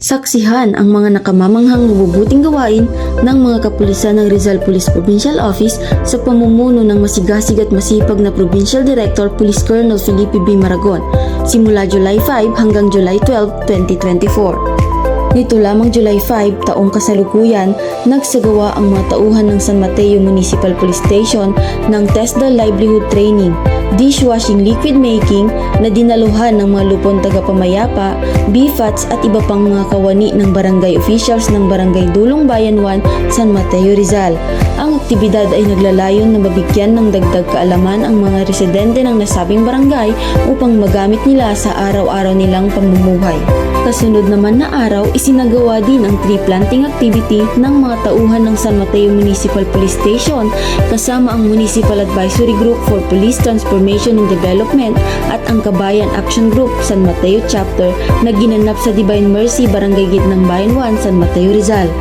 Saksihan ang mga nakamamanghang mabubuting gawain ng mga kapulisan ng Rizal Police Provincial Office sa pamumuno ng masigasig at masipag na Provincial Director Police Colonel Felipe B. Maragon simula July 5 hanggang July 12, 2024. Nito lamang July 5, taong kasalukuyan, nagsagawa ang mga tauhan ng San Mateo Municipal Police Station ng TESDA Livelihood Training, dishwashing liquid making na dinaluhan ng mga lupon tagapamayapa, BFATs at iba pang mga kawani ng barangay officials ng Barangay Dulong Bayan 1, San Mateo Rizal. Ang aktibidad ay naglalayon na mabigyan ng dagdag kaalaman ang mga residente ng nasabing barangay upang magamit nila sa araw-araw nilang pamumuhay. Kasunod naman na araw, isinagawa din ang tree planting activity ng mga tauhan ng San Mateo Municipal Police Station kasama ang Municipal Advisory Group for Police Transformation and Development at ang Kabayan Action Group San Mateo Chapter na ginanap sa Divine Mercy Barangay Gitnang Bayan 1, San Mateo Rizal.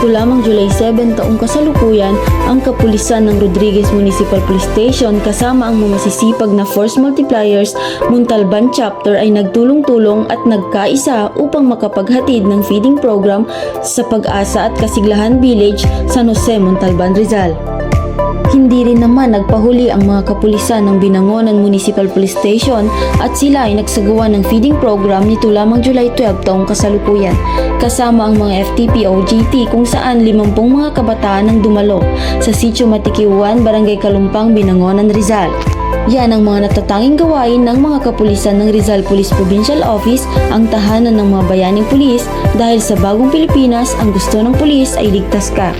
Ito lamang July 7 taong kasalukuyan, ang kapulisan ng Rodriguez Municipal Police Station kasama ang mga masisipag na Force Multipliers Muntalban Chapter ay nagtulong-tulong at nagkaisa upang makapaghatid ng feeding program sa Pag-asa at Kasiglahan Village, San Jose, Muntalban, Rizal. Hindi rin naman nagpahuli ang mga kapulisan ng Binangonan Municipal Police Station at sila ay nagsagawa ng feeding program nito lamang July 12 taong kasalukuyan kasama ang mga FTP o GT kung saan 50 mga kabataan ang dumalo sa Sitio Matikiwan, Barangay Kalumpang, Binangonan, Rizal. Yan ang mga natatanging gawain ng mga kapulisan ng Rizal Police Provincial Office, ang tahanan ng mga bayaning pulis dahil sa bagong Pilipinas ang gusto ng pulis ay ligtas ka.